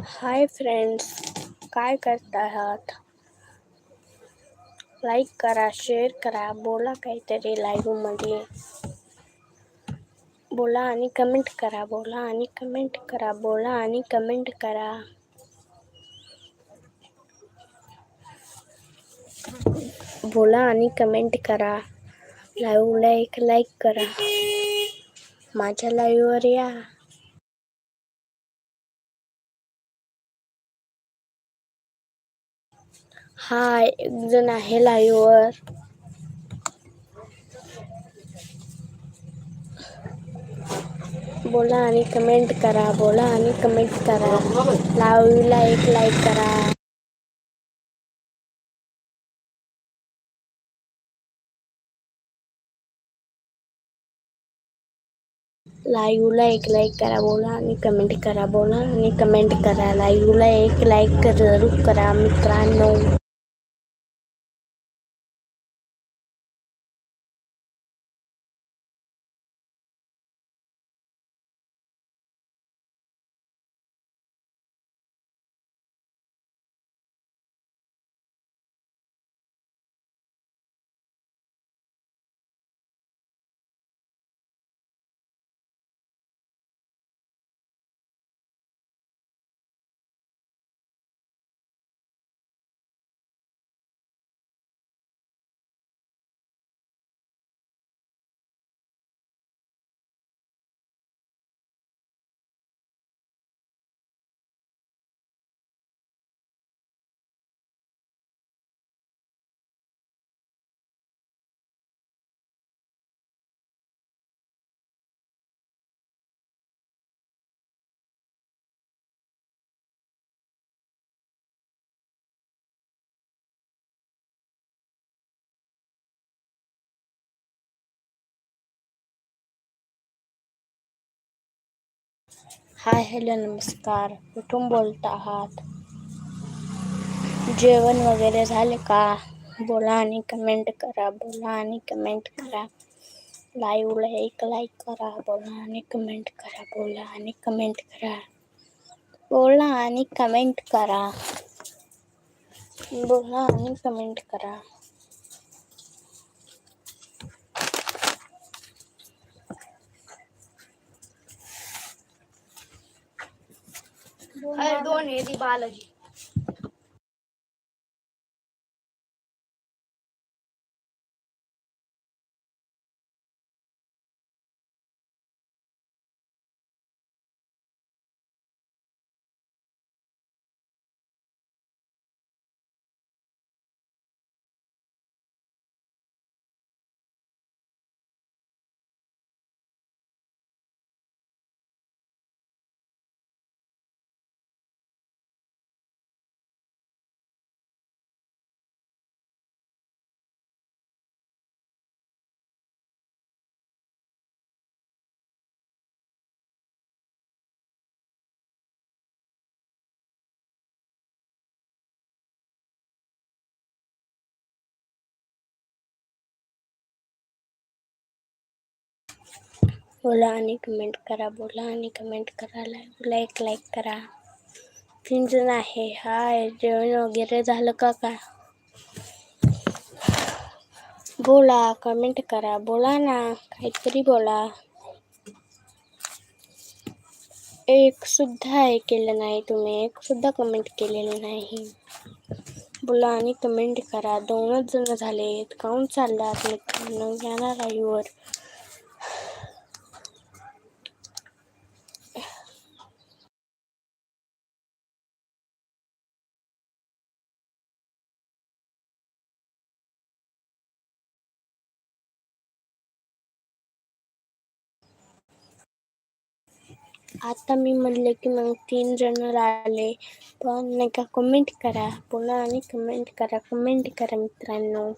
Hi friends काय करता आहात लाईक करा शेअर करा. बोला काहीतरी लाईव्हमध्ये बोला आणि कमेंट करा. बोला आणि कमेंट करा. बोला आणि कमेंट करा. बोला आणि कमेंट करा. लाईव्हला एक लाईक करा. माझ्या लाईव्हवर या. हा एक जण आहे लाईव्हवर बोला आणि कमेंट करा बोला आणि कमेंट करा. लाईव्हला एक लाईक करा. लाईव्हला एक लाईक करा बोला आणि कमेंट करा बोला आणि कमेंट करा. लाईव्हला एक लाईक जरूर करा मित्रांनो. हाय हॅलो नमस्कार कुठून बोलत आहात जेवण वगैरे झाले का? बोला आणि कमेंट करा बोला आणि कमेंट करा. लाईव्हला एक लाईक करा बोला आणि कमेंट करा बोला आणि कमेंट करा. बोला आणि कमेंट करा. बोला आणि कमेंट करा. दोन आहे ती बालाजी. बोला आणि कमेंट करा बोला आणि कमेंट करा. लाईक एक लाईक करा. तीन जण आहे. हाय जेवण वगैरे झालं का का बोला कमेंट करा. बोला ना काहीतरी बोला. एक सुद्धा हे केलं नाही तुम्ही. एक सुद्धा कमेंट केलेलं नाही. बोला आणि कमेंट करा. दोनच जण झालेत. काऊन चाललात? मित्रांनो या आईवर आता मी म्हणले की मग तीन जण आले पण नाही का कमेंट करा. बोला आणि कमेंट करा. कमेंट करा मित्रांनो.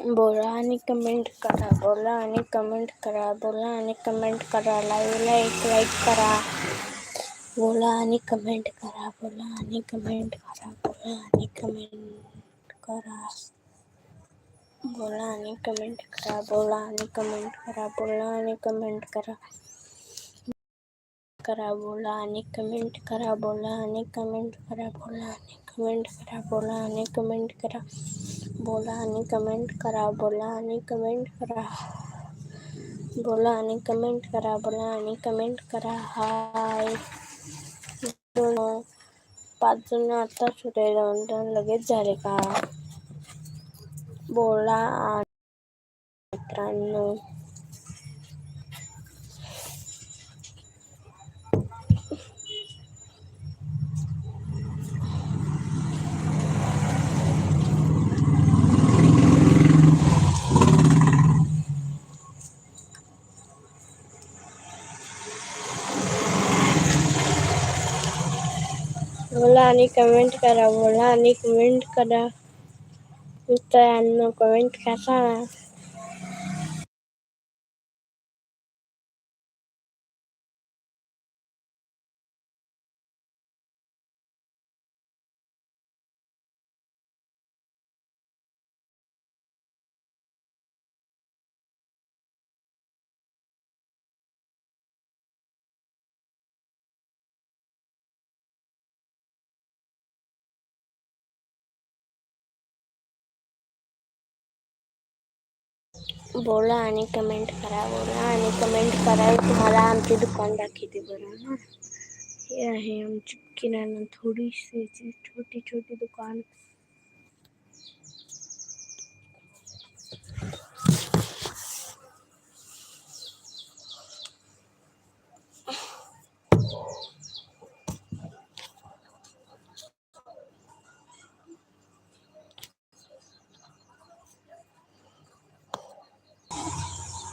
बोला आणि कमेंट करा बोला आणि कमेंट करा बोला आणि कमेंट करा लाईव्हला एक लाईक करा. बोला आणि कमेंट करा बोला आणि कमेंट करा बोला आणि कमेंट करा. बोला आणि कमेंट करा बोला आणि कमेंट करा बोला आणि कमेंट करा. करा बोला आणि कमेंट करा बोला आणि कमेंट करा बोला आणि कमेंट करा बोला आणि कमेंट करा बोला आणि कमेंट करा बोला आणि कमेंट करा बोला आणि कमेंट करा बोला आणि कमेंट करा. हाय. पाच जण आता होते दोन लगेच झाले का? बोला. आणि मित्रांनो. बोला आणि कमेंट करा बोला आणि कमेंट करा. मित्रांनो कमेंट करा. बोला आणि कमेंट करा बोला आणि कमेंट करा. तुम्हाला आमचे दुकान दाखवते बरं ना हे आहे आमची किराणा थोडीशी छोटी छोटी दुकान.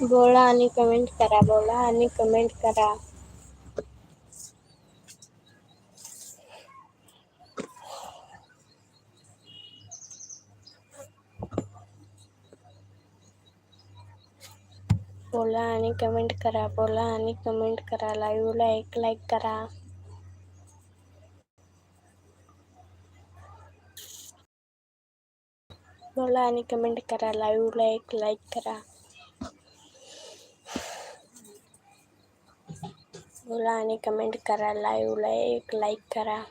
बोला आणि कमेंट करा बोला आणि कमेंट करा. बोला आणि कमेंट करा बोला आणि कमेंट करा. लाईव्हला एक लाईक करा. बोला आणि कमेंट करा. लाईव्हला एक लाईक करा. बोला आणि कमेंट करा. लाईव्हला एक लाईक करा.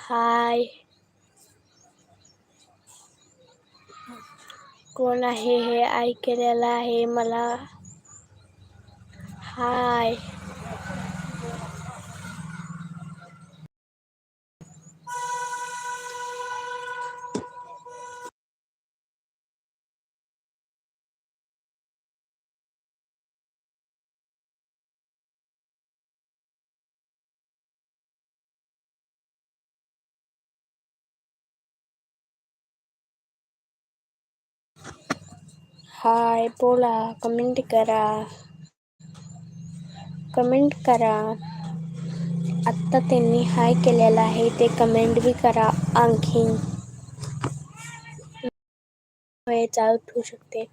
हाय कोण आहे हे ऐकलेलं आहे मला? हाय हाय बोला कमेंट करा. कमेंट करा. आत्ता त्यांनी हाय केलेलं आहे ते कमेंट बी करा आणखीन. वेळ चालू ठेवू शकते.